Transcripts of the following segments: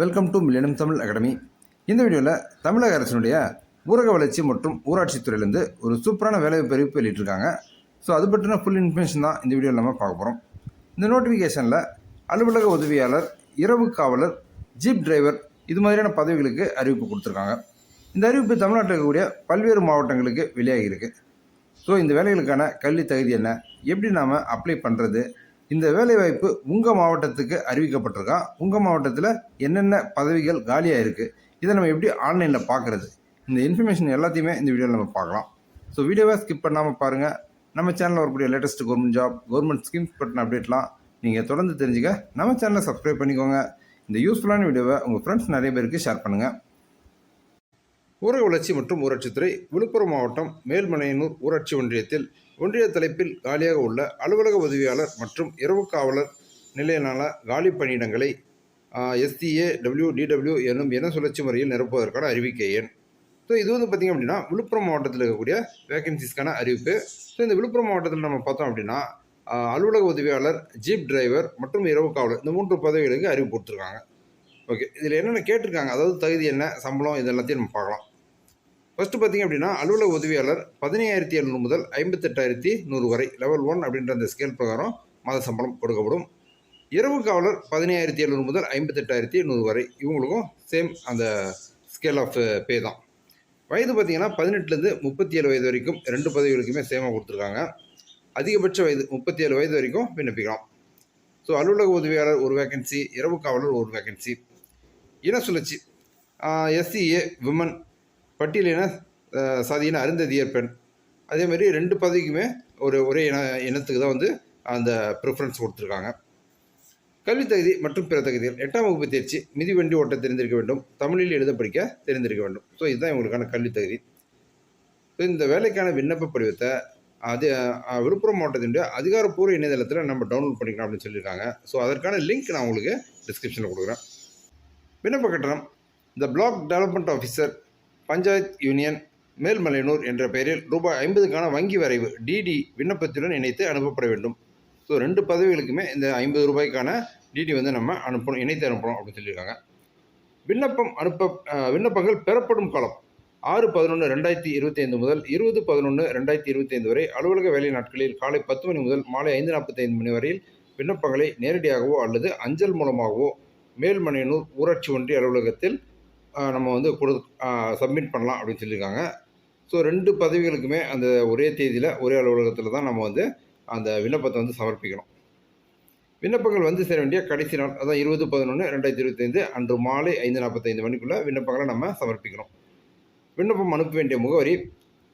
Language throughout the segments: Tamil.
Welcome to Millionam Tamil academy இந்த வீடியோவில் தமிழக அரசினுடைய ஊரக வளர்ச்சி மற்றும் ஊராட்சித்துறையிலேருந்து ஒரு சூப்பரான வேலைவாய்ப்பு அறிவிப்பு வெளியிட்டிருக்காங்க. ஸோ அது பற்றின ஃபுல் இன்ஃபர்மேஷன் தான் இந்த வீடியோவில் நம்ம பார்க்க போகிறோம் இந்த நோட்டிஃபிகேஷனில் அலுவலக உதவியாளர் இரவு காவலர் ஜீப் டிரைவர் இது மாதிரியான பதவிகளுக்கு அறிவிப்பு கொடுத்துருக்காங்க. இந்த அறிவிப்பு தமிழ்நாட்டில் இருக்கக்கூடிய பல்வேறு மாவட்டங்களுக்கு வெளியாகியிருக்கு ஸோ இந்த வேலைகளுக்கான கல்வி தகுதி என்ன? எப்படி நாம் அப்ளை பண்ணுறது இந்த வேலைவாய்ப்பு உங்கள் மாவட்டத்துக்கு அறிவிக்கப்பட்டிருக்கா? உங்கள் மாவட்டத்தில் என்னென்ன பதவிகள் காலியாக இருக்குது இதை நம்ம எப்படி ஆன்லைனில் பார்க்குறது இந்த இன்ஃபர்மேஷன் எல்லாத்தையுமே இந்த வீடியோவில் நம்ம பார்க்கலாம். ஸோ வீடியோவை ஸ்கிப் பண்ணாமல் பாருங்கள் நம்ம சேனலில் வரக்கூடிய latest government job government schemes பற்றின அப்டேட்லாம் நீங்கள் தொடர்ந்து தெரிஞ்சுக்க நம்ம சேனலை சப்ஸ்கிரைப் பண்ணிக்கோங்க. இந்த யூஸ்ஃபுல்லான வீடியோவை உங்கள் ஃப்ரெண்ட்ஸ் நிறைய பேருக்கு ஷேர் பண்ணுங்கள் ஊரக வளர்ச்சி மற்றும் ஊராட்சித்துறை விழுப்புரம் மாவட்டம் மேல்மலையனூர் ஊராட்சி ஒன்றியத்தில் ஒன்றிய தலைப்பில் காலியாக உள்ள அலுவலக உதவியாளர் மற்றும் இரவு காவலர் நிலையிலான காலி பணியிடங்களை எஸ்டிஏ டபிள்யூ டிடபிள்யூ என்னும் என சுழற்சி முறையில் நிரப்புவதற்கான அறிவிக்கை எண் ஸோ இது வந்து பார்த்திங்க அப்படின்னா விழுப்புரம் மாவட்டத்தில் இருக்கக்கூடிய வேகன்சிஸ்க்கான அறிவிப்பு. ஸோ இந்த விழுப்புரம் மாவட்டத்தில் நம்ம பார்த்தோம் அப்படின்னா அலுவலக உதவியாளர் ஜீப் டிரைவர் மற்றும் இரவு காவலர் இந்த மூன்று பதவிகளுக்கு அறிவிப்பு கொடுத்துருக்காங்க. ஓகே இதில் என்னென்ன கேட்டிருக்காங்க? அதாவது தகுதி என்ன சம்பளம் இது எல்லாத்தையும் நம்ம பார்க்கலாம். ஃபஸ்ட்டு பார்த்தீங்க அப்படின்னா அலுவலக உதவியாளர் பதினையாயிரத்தி எழுநூறு முதல் ஐம்பத்தெட்டாயிரத்தி நூறு வரை லெவல் ஒன் அப்படின்ற அந்த ஸ்கேல் பிரகாரம் மாத சம்பளம் கொடுக்கப்படும். இரவு காவலர் பதினையாயிரத்தி எழுநூறு முதல் ஐம்பத்தெட்டாயிரத்தி நூறு வரை இவங்களுக்கும் சேம் அந்த ஸ்கேல் ஆஃப் பே தான். வயது பார்த்திங்கன்னா பதினெட்டுலேருந்து முப்பத்தி ஏழு வயது வரைக்கும் ரெண்டு பதவிகளுக்குமே சேமாக கொடுத்துருக்காங்க. அதிகபட்ச வயது முப்பத்தி ஏழு வயது வரைக்கும் விண்ணப்பிக்கலாம். ஸோ அலுவலக உதவியாளர் ஒரு வேகன்சி இரவு காவலர் ஒரு வேக்கன்சி இன சுழற்சி. எஸ்சிஏ விமன் பட்டியலின சாதியின அருந்ததியர் பெண். அதே மாதிரி ரெண்டு பதவிக்குமே ஒரு ஒரே இன இனத்துக்கு தான் வந்து அந்த ப்ரிஃபரன்ஸ் கொடுத்துருக்காங்க. கல்வி தகுதி மற்றும் பிற தகுதிகள். எட்டாம் வகுப்பு தேர்ச்சி மிதிவண்டி ஓட்ட தெரிந்திருக்க வேண்டும். தமிழில் எழுத படிக்க தெரிந்திருக்க வேண்டும். ஸோ இதுதான் இவங்களுக்கான கல்வி தகுதி. ஸோ இந்த வேலைக்கான விண்ணப்ப படிவத்தை அது விழுப்புரம் மாவட்டத்தினுடைய அதிகாரப்பூர்வ இணையதளத்தில் நம்ம டவுன்லோட் பண்ணிக்கலாம் அப்படின்னு சொல்லியிருக்காங்க. ஸோ அதற்கான லிங்க் நான் உங்களுக்கு டிஸ்கிரிப்ஷனில் கொடுக்குறேன். விண்ணப்ப கட்டணம். இந்த block development officer panchayat union Melmalaiyanur என்ற பெயரில் ரூபாய் ஐம்பதுக்கான வங்கி வரைவு டிடி விண்ணப்பத்துடன் இணைத்து அனுப்பப்பட வேண்டும். ஸோ ரெண்டு பதவிகளுக்குமே இந்த ஐம்பது ரூபாய்க்கான டிடி வந்து நம்ம அனுப்பணும் இணைத்து அனுப்பணும் அப்படின்னு சொல்லியிருக்காங்க. விண்ணப்பம் அனுப்ப விண்ணப்பங்கள் பெறப்படும் காலம் ஆறு பதினொன்று ரெண்டாயிரத்தி இருபத்தி ஐந்து முதல் இருபது பதினொன்று ரெண்டாயிரத்தி இருபத்தி ஐந்து வரை அலுவலக வேலை நாட்களில் காலை பத்து மணி முதல் மாலை ஐந்து நாற்பத்தைந்து மணி வரையில் விண்ணப்பங்களை நேரடியாகவோ அல்லது அஞ்சல் மூலமாகவோ மேல்மனையனூர் ஊராட்சி ஒன்றிய அலுவலகத்தில் நம்ம வந்து கொடு சப்மிட் பண்ணலாம் அப்படின்னு சொல்லியிருக்காங்க. ஸோ ரெண்டு பதவிகளுக்குமே அந்த ஒரே தேதியில் ஒரே அலுவலகத்தில் தான் நம்ம வந்து அந்த விண்ணப்பத்தை வந்து சமர்ப்பிக்கணும் விண்ணப்பங்கள் வந்து சேர வேண்டிய கடைசி நாள் அதான் இருபது பதினொன்று ரெண்டாயிரத்தி இருபத்தைந்து அன்று மாலை ஐந்து நாற்பத்தைந்து மணிக்குள்ளே விண்ணப்பங்களை நம்ம சமர்ப்பிக்கணும் விண்ணப்பம் அனுப்ப வேண்டிய முகவரி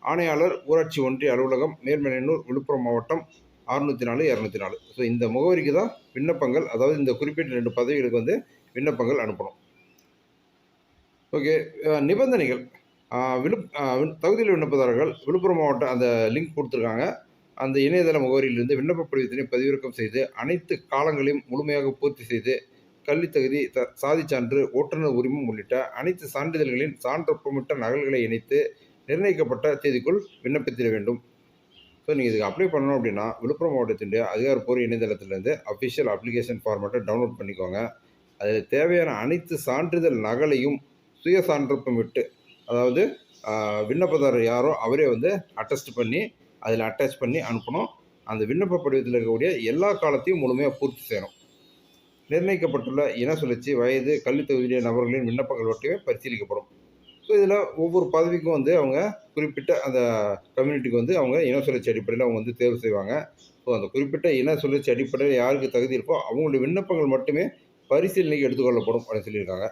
ஆணையாளர் ஊராட்சி ஒன்றிய அலுவலகம் மேல்மலையனூர் விழுப்புரம் மாவட்டம் அறுநூற்றி நாலு இரநூத்தி நாலு. ஸோ இந்த முகவரிக்கு தான் விண்ணப்பங்கள் அதாவது இந்த குறிப்பிட்ட ரெண்டு பதவிகளுக்கு வந்து விண்ணப்பங்கள் அனுப்பணும். ஓகே நிபந்தனைகள். அஹ் விழுப் தகுதியில் விண்ணப்பதாரர்கள் விழுப்புரம் மாவட்டம் அந்த லிங்க் கொடுத்துருக்காங்க. அந்த இணையதள முகவரியிலிருந்து விண்ணப்ப படிவத்தினை பதிவிறக்கம் செய்து அனைத்து காலங்களையும் முழுமையாக பூர்த்தி செய்து கல்வித் தகுதி த சாதி சான்று ஓட்டுநர் உரிமம் உள்ளிட்ட அனைத்து சான்றிதழ்களின் சான்றொப்பமிட்ட நகல்களை இணைத்து நிர்ணயிக்கப்பட்ட தேதிக்குள் விண்ணப்பித்திட வேண்டும். ஸோ நீங்கள் இதுக்கு அப்ளை பண்ணணும் அப்படின்னா விழுப்புரம் மாவட்டத்தினுடைய அதிகாரப்பூர்வ இணையதளத்திலேருந்து அஃபிஷியல் அப்ளிகேஷன் ஃபார்மேட்டை டவுன்லோட் பண்ணிக்கோங்க. அதில் தேவையான அனைத்து சான்றிதழ் நகலையும் சுய சான்றொப்பமிட்டு அதாவது விண்ணப்பதாரர் யாரோ அவரே வந்து அட்டஸ்ட் பண்ணி அதில் அட்டாச் பண்ணி அனுப்பணும். அந்த விண்ணப்ப படிவத்தில் இருக்கக்கூடிய எல்லா காலத்தையும் முழுமையாக பூர்த்தி செய்யணும். நிர்ணயிக்கப்பட்டுள்ள இன சுழற்சி வயது கல்வி தகுதியுடைய நபர்களின் விண்ணப்பங்கள் மட்டுமே பரிசீலிக்கப்படும். ஸோ இதில் ஒவ்வொரு பதவிக்கும் வந்து அவங்க குறிப்பிட்ட அந்த கம்யூனிட்டிக்கு வந்து அவங்க இன சுழற்சி அடிப்படையில் அவங்க வந்து தேர்வு செய்வாங்க. ஸோ அந்த குறிப்பிட்ட இன சுழற்சி அடிப்படையில் யாருக்கு தகுதி இருக்கோ அவங்களுடைய விண்ணப்பங்கள் மட்டுமே பரிசீலனைக்கு எடுத்துக்கொள்ளப்படும் அப்படின்னு சொல்லியிருக்காங்க.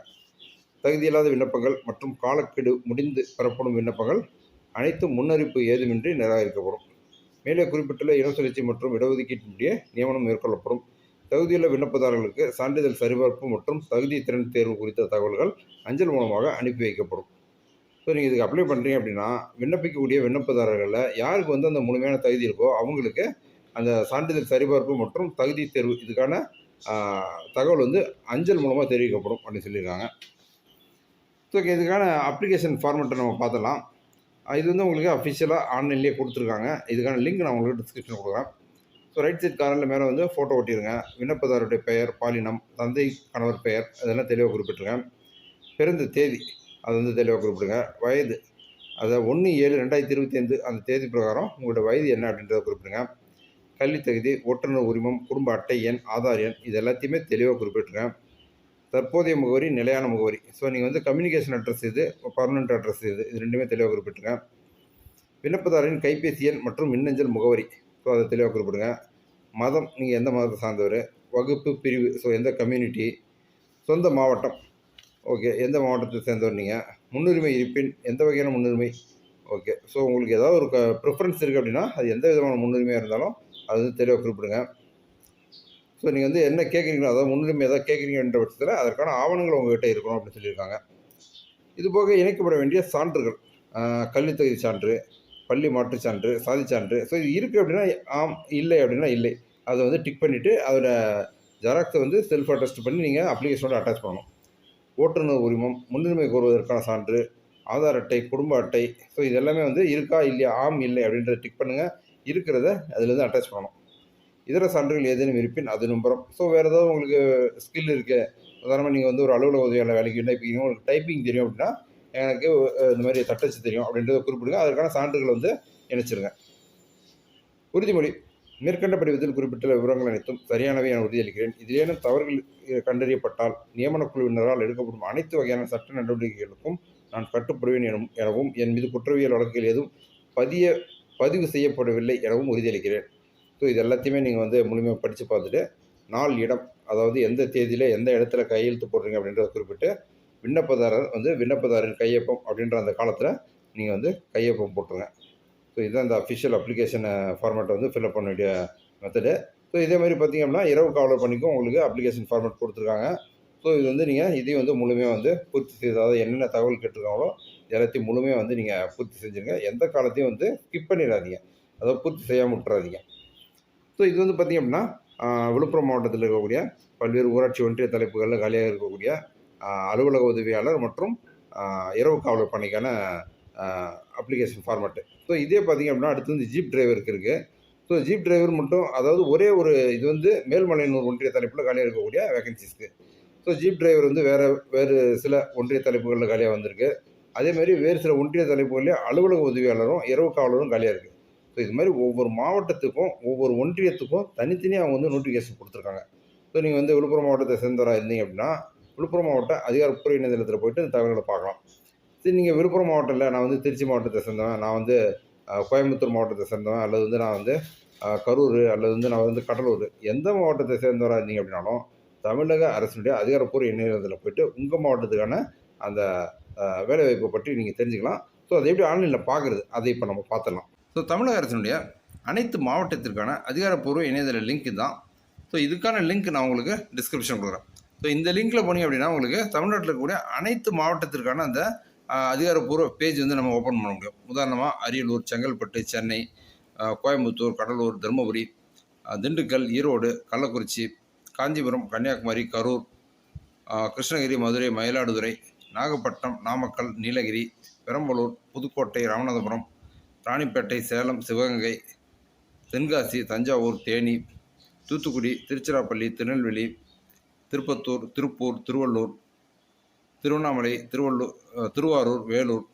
தகுதியில்லாத விண்ணப்பங்கள் மற்றும் காலக்கெடு முடிந்து பெறப்படும் விண்ணப்பங்கள் அனைத்தும் முன்னறிப்பு ஏதுமின்றி நிராகரிக்கப்படும். மேலே குறிப்பிட்டுள்ள இன சுழற்சி மற்றும் இடஒதுக்கீட்டினுடைய நியமனம் மேற்கொள்ளப்படும். தகுதியுள்ள விண்ணப்பதாரர்களுக்கு சான்றிதழ் சரிபார்ப்பு மற்றும் தகுதி திறன் தேர்வு குறித்த தகவல்கள் அஞ்சல் மூலமாக அனுப்பி வைக்கப்படும். ஸோ நீங்கள் இதுக்கு அப்ளை பண்ணுறீங்க அப்படின்னா விண்ணப்பிக்கக்கூடிய விண்ணப்பதாரர்களில் யாருக்கு வந்து அந்த முழுமையான தகுதி இருக்கோ அவங்களுக்கு அந்த சான்றிதழ் சரிபார்ப்பு மற்றும் தகுதி தேர்வு இதுக்கான தகவல் வந்து அஞ்சல் மூலமாக தெரிவிக்கப்படும் அப்படின்னு சொல்லியிருக்காங்க. ஸோ இதுக்கான அப்ளிகேஷன் ஃபார்மெட்டை நம்ம பார்த்தலாம் இது வந்து உங்களுக்கு அஃபிஷியலாக ஆன்லைன்லேயே கொடுத்துருக்காங்க. இதுக்கான லிங்க் நான் உங்களுக்கு டிஸ்கிரிப்ஷன் கொடுக்குறேன். ஸோ ரைட் சைட் கார்னரில் மேலே வந்து ஃபோட்டோ ஒட்டிடுங்க விண்ணப்பதாரருடைய பெயர் பாலினம் தந்தை கணவர் பெயர் அதெல்லாம் தெளிவாக குறிப்பிட்டிருங்க பிறந்த தேதி அது வந்து தெளிவாக குறிப்பிடுங்க வயது அதை ஒன்று ஏழு ரெண்டாயிரத்தி இருபத்தி ஐந்து அந்த தேதி பிரகாரம் உங்களோட வயது என்ன அப்படின்றத குறிப்பிடுங்க கல்வித் தகுதி ஒட்டுநர் உரிமம் குடும்ப அட்டை எண் ஆதார் எண் இது எல்லாத்தையுமே தெளிவாக குறிப்பிட்டிருங்க தற்போதைய முகவரி நிலையான முகவரி. ஸோ நீங்கள் வந்து கம்யூனிகேஷன் அட்ரஸ் இது பர்மனெண்ட் அட்ரஸ் இது இது ரெண்டுமே தெளிவாக குறிப்பிட்டிருங்க. விண்ணப்பதாரரின் கைபேசி எண் மற்றும் மின்னஞ்சல் முகவரி. ஸோ அதை தெளிவாக குறிப்பிடுங்க மதம் நீங்கள் எந்த மதத்தை சார்ந்தவர்? வகுப்பு பிரிவு ஸோ எந்த கம்யூனிட்டி சொந்த மாவட்டம். ஓகே எந்த மாவட்டத்தை சேர்ந்தவர் நீங்கள் முன்னுரிமை இருப்பின் எந்த வகையான முன்னுரிமை? ஓகே ஸோ உங்களுக்கு ஏதாவது ஒரு க ப்ரிஃபரன்ஸ் இருக்குது அப்படின்னா அது எந்த விதமான முன்னுரிமையாக இருந்தாலும் அது வந்து தெளிவாக குறிப்பிடுங்க ஸோ நீங்கள் வந்து என்ன கேட்குறீங்களோ அதாவது முன்னுரிமை எதாவது கேட்குறீங்கன்ற பட்சத்தில் அதற்கான ஆவணங்கள் உங்ககிட்ட இருக்கணும் அப்படின்னு சொல்லியிருக்காங்க. இது போக இணைக்கப்பட வேண்டிய சான்றுகள் ஆஹ் கல்வித் சான்று பள்ளி மாற்றுச் சான்று சாதிச் சான்று. ஸோ இது இருக்குது அப்படின்னா ஆம் இல்லை அப்படின்னா இல்லை. அதை வந்து டிக் பண்ணிவிட்டு அதோட ஜெராக்ஸை வந்து செல்ஃப் அட்டஸ்ட் பண்ணி நீங்கள் அப்ளிகேஷனோட அட்டாச் பண்ணணும். ஓட்டுநர் உரிமம் முன்னுரிமை கோருவதற்கான சான்று ஆதார் அட்டை குடும்ப அட்டை. ஸோ இது எல்லாமே வந்து இருக்கா இல்லையா ஆம் இல்லை அப்படின்றத டிக் பண்ணுங்கள் இருக்கிறத அதுலேருந்து அட்டாச் பண்ணணும். இதர சான்றுகள் ஏதேனும் இருப்பின் அது நம்புகிறோம் ஸோ வேறு ஏதாவது உங்களுக்கு ஸ்கில் இருக்குது உதாரணமாக நீங்கள் வந்து ஒரு அலுவலக உதவியாளர் வேலைக்கு விண்ணப்பிக்கிறீங்க உங்களுக்கு டைப்பிங் தெரியும் அப்படின்னா எனக்கு இந்த மாதிரி தட்டச்சு தெரியும் அப்படின்றத குறிப்பிடுங்க. அதற்கான சான்றுகள் வந்து இணைச்சிருங்க. உறுதிமொழி. மேற்கண்ட படிவத்தில் குறிப்பிட்டுள்ள விவரங்கள் அனைத்தும் சரியானவை என உறுதியளிக்கிறேன். இதிலேனும் தவறுகள் கண்டறியப்பட்டால் நியமனக் குழுவினரால் எடுக்கப்படும் அனைத்து வகையான சட்ட நடவடிக்கைகளுக்கும் நான் கட்டுப்படுவேன் எனவும் எனவும் என் மீது குற்றவியல் வழக்குகள் எதுவும் பதிய பதிவு செய்யப்படவில்லை எனவும் உறுதியளிக்கிறேன். ஸோ இது எல்லாத்தையுமே நீங்கள் வந்து முழுமையாக படித்து பார்த்துட்டு நாள் இடம் அதாவது எந்த தேதியில் எந்த இடத்துல கையெழுத்து போடுறீங்க அப்படின்றத குறிப்பிட்டு விண்ணப்பதாரர் வந்து விண்ணப்பதாரர் கையொப்பம் அப்படின்ற அந்த காலத்தில் நீங்கள் வந்து கையொப்பம் போட்டுருங்க. ஸோ இதுதான் இந்த அஃபிஷியல் அப்ளிகேஷன் ஃபார்மேட்டை வந்து ஃபில்அப் பண்ண வேண்டிய மெத்தடு ஸோ இதே மாதிரி பார்த்திங்க அப்படின்னா இரவு காவலர் பண்ணிக்கும் உங்களுக்கு அப்ளிகேஷன் ஃபார்மேட் கொடுத்துருக்காங்க. ஸோ இது வந்து நீங்கள் இதையும் வந்து முழுமையாக வந்து பூர்த்தி செய்து அதாவது என்னென்ன தகவல் கேட்டிருக்காங்களோ எல்லாத்தையும் முழுமையாக வந்து நீங்கள் பூர்த்தி செஞ்சுருங்க. எந்த காலத்தையும் வந்து ஸ்கிப் பண்ணிடாதீங்க. அதாவது பூர்த்தி செய்யாமல் விட்டுறாதீங்க. ஸோ இது வந்து பார்த்திங்க அப்படின்னா விழுப்புரம் மாவட்டத்தில் இருக்கக்கூடிய பல்வேறு ஊராட்சி ஒன்றிய தலைப்புகளில் காலியாக இருக்கக்கூடிய அலுவலக உதவியாளர் மற்றும் இரவு காவலர் பணிக்கான அப்ளிகேஷன் ஃபார்மேட்டு ஸோ இதே பார்த்திங்க அப்படின்னா அடுத்து வந்து ஜீப் டிரைவருக்கு இருக்குது ஸோ ஜீப் டிரைவர் மட்டும் அதாவது ஒரே ஒரு இது வந்து மேல்மலையனூர் ஒன்றிய தலைப்பில் காலியாக இருக்கக்கூடிய வேகன்சிஸ்க்கு ஸோ ஜீப் டிரைவர் வந்து வேறு வேறு சில ஒன்றிய தலைப்புகளில் காலியாக வந்திருக்கு. அதேமாதிரி வேறு சில ஒன்றிய தலைப்புகளில் அலுவலக உதவியாளரும் இரவு காவலரும் காலியாக இருக்குது ஸோ இது மாதிரி ஒவ்வொரு மாவட்டத்துக்கும் ஒவ்வொரு ஒன்றியத்துக்கும் தனித்தனியாக அவங்க வந்து நோட்டிஃபிகேஷன் கொடுத்துருக்காங்க. ஸோ நீங்கள் வந்து விழுப்புரம் மாவட்டத்தை சேர்ந்தவராக இருந்தீங்க அப்படின்னா விழுப்புரம் மாவட்ட அதிகாரப்பூர்வ இணையதளத்தில் போயிட்டு இந்த தகவல்களை பார்க்கலாம். சரி நீங்கள் விழுப்புரம் மாவட்டம் இல்லை நான் வந்து திருச்சி மாவட்டத்தை சேர்ந்தவன் நான் வந்து கோயம்புத்தூர் மாவட்டத்தை சேர்ந்தவன் அல்லது வந்து நான் வந்து கரூர் அல்லது வந்து நான் வந்து கடலூர் எந்த மாவட்டத்தை சேர்ந்தவராக இருந்தீங்க அப்படின்னாலும் தமிழக அரசினுடைய அதிகாரப்பூர்வ இணையதளத்தில் போயிட்டு உங்கள் மாவட்டத்துக்கான அந்த வேலைவாய்ப்பை பற்றி நீங்கள் தெரிஞ்சுக்கலாம். ஸோ அதை எப்படி ஆன்லைனில் பார்க்குறது அதை இப்போ நம்ம பார்த்துடலாம். ஸோ தமிழக அரசினுடைய அனைத்து மாவட்டத்திற்கான அதிகாரப்பூர்வ இணையதள லிங்க் தான். ஸோ இதுக்கான லிங்க் நான் உங்களுக்கு டிஸ்கிரிப்ஷன் கொடுக்குறேன். ஸோ இந்த லிங்க்கில் போனீங்க அப்படின்னா உங்களுக்கு தமிழ்நாட்டில் இருக்கக்கூடிய அனைத்து மாவட்டத்திற்கான அந்த அதிகாரப்பூர்வ பேஜ் வந்து நம்ம ஓப்பன் பண்ண முடியும். உதாரணமாக அரியலூர் செங்கல்பட்டு சென்னை கோயம்புத்தூர் கடலூர் தருமபுரி திண்டுக்கல் ஈரோடு கள்ளக்குறிச்சி காஞ்சிபுரம் கன்னியாகுமரி கரூர் கிருஷ்ணகிரி மதுரை மயிலாடுதுறை நாகப்பட்டினம் நாமக்கல் நீலகிரி பெரம்பலூர் புதுக்கோட்டை ராமநாதபுரம் ராணிப்பேட்டை சேலம் சிவகங்கை தென்காசி தஞ்சாவூர் தேனி தூத்துக்குடி திருச்சிராப்பள்ளி திருநெல்வேலி திருப்பத்தூர் திருப்பூர் திருவள்ளூர் திருவண்ணாமலை திருவள்ளூர் திருவாரூர் வேலூர்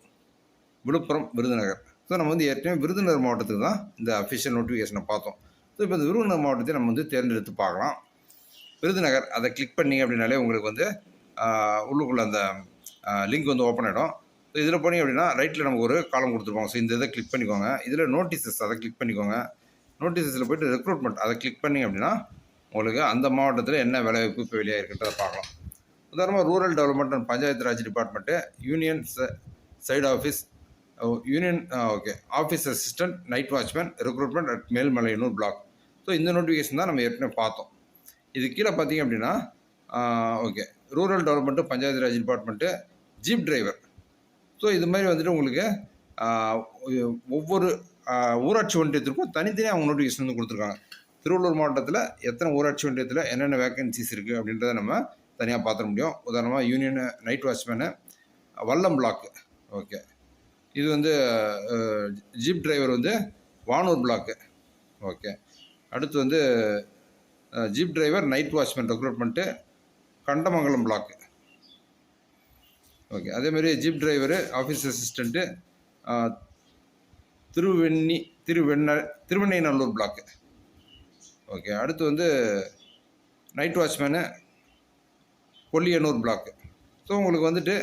விழுப்புரம் விருதுநகர். ஸோ நம்ம வந்து ஏற்கனவே விருதுநகர் மாவட்டத்துக்கு தான் இந்த அஃபிஷியல் நோட்டிஃபிகேஷனை பார்த்தோம். ஸோ இப்போ இந்த விருதுநகர் மாவட்டத்தை நம்ம வந்து தேர்ந்தெடுத்து பார்க்கலாம். விருதுநகர் அதை கிளிக் பண்ணீங்க அப்படின்னாலே உங்களுக்கு வந்து உள்ளுக்குள்ளே அந்த லிங்க் வந்து ஓப்பன் ஆகிடும் இதில் போனீங்க அப்படின்னா ரைட்டில் நமக்கு ஒரு காலம் கொடுத்துருப்பாங்க ஸோ இந்த இதை கிளிக் பண்ணிக்கோங்க. இதில் நோட்டீசஸ் அதை கிளிக் பண்ணிக்கோங்க. நோட்டீசஸில் போயிட்டு ரெக்ரூட்மெண்ட் அதை கிளிக் பண்ணி அப்படின்னா உங்களுக்கு அந்த மாவட்டத்தில் என்ன வேலைவாய்ப்பு இப்போ வெளியாக இருக்குன்றதை பார்க்கலாம். உதாரணமாக rural development and panchayat raj department union side office union okay office assistant night watchman recruitment at Melmalaiyanur block so இந்த நோட்டிஃபிகேஷன் தான் நம்ம ஏற்கனவே பார்த்தோம். இது கீழே பார்த்தீங்க அப்படின்னா okay rural development panchayat raj department jeep driver so இது மாதிரி வந்துட்டு உங்களுக்கு ஒவ்வொரு ஊராட்சி ஒன்றியத்திற்கும் தனித்தனியாக அவங்க நோட்டிஃபிகேஷன் வந்து கொடுத்துருக்காங்க. திருவள்ளூர் மாவட்டத்தில் எத்தனை ஊராட்சி ஒன்றியத்தில் என்னென்ன வேக்கன்சிஸ் இருக்குது அப்படின்றத நம்ம தனியாக பார்த்துட முடியும். உதாரணமாக union night watchman Vallam block okay இது வந்து ஜீப் டிரைவர் வந்து வானூர் பிளாக்கு ஓகே அடுத்து வந்து jeep driver night watchman recruitment Kandamangalam block okay அதேமாதிரி jeep driver office assistant Thiruvenni Thiruvenna Thiruvennainallur block okay அடுத்து வந்து night watchman Kolliyanur block so உங்களுக்கு வந்துட்டு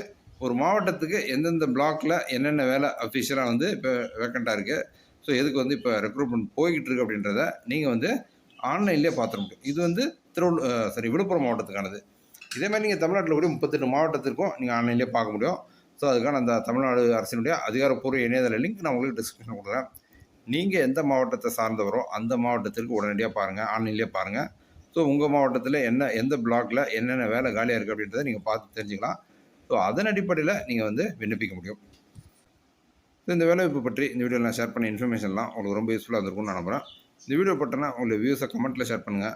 ஒரு மாவட்டத்துக்கு எந்தெந்த பிளாக்கில் என்னென்ன வேலை அஃபிஷியலாக வந்து இப்போ வேக்கண்ட்டாக இருக்குது ஸோ எதுக்கு வந்து இப்போ ரெக்ரூட்மெண்ட் போய்கிட்டு இருக்கு அப்படின்றத நீங்கள் வந்து ஆன்லைன்லேயே பார்த்துட முடியும். இது வந்து திருவள்ளூர் சாரி விழுப்புரம் மாவட்டத்துக்கானது. இதே மாதிரி நீங்கள் தமிழ்நாட்டில் கூட முப்பத்தெட்டு மாவட்டத்திற்கும் நீங்கள் ஆன்லைன்லேயே பார்க்க முடியும். ஸோ அதுக்கான அந்த தமிழ்நாடு அரசினுடைய அதிகாரப்பூர்வ இணையதள லிங்க் நான் உங்களுக்கு டிஸ்கிரிப்ஷன் கொடுக்குறேன். நீங்கள் எந்த மாவட்டத்தை சார்ந்தவரோ அந்த மாவட்டத்திற்கு உடனடியாக பாருங்கள் ஆன்லைன்லேயே பாருங்கள் ஸோ உங்கள் மாவட்டத்தில் என்ன எந்த பிளாக்ல என்னென்ன வேலை காலியாக இருக்குது அப்படின்றத நீங்கள் பார்த்து தெரிஞ்சுக்கலாம். ஸோ அதன் அடிப்படையில் நீங்கள் வந்து விண்ணப்பிக்க முடியும். ஸோ இந்த வேலைவாய்ப்பு பற்றி இந்த வீடியோவில் நான் ஷேர் பண்ண இன்ஃபர்மேஷன்லாம் உங்களுக்கு ரொம்ப யூஸ்ஃபுல்லாக இருந்திருக்கும்னு நான் நம்புகிறேன் இந்த வீடியோ பட்டனா உங்களுடைய வியூஸை கமெண்ட்டில் ஷேர் பண்ணுங்கள்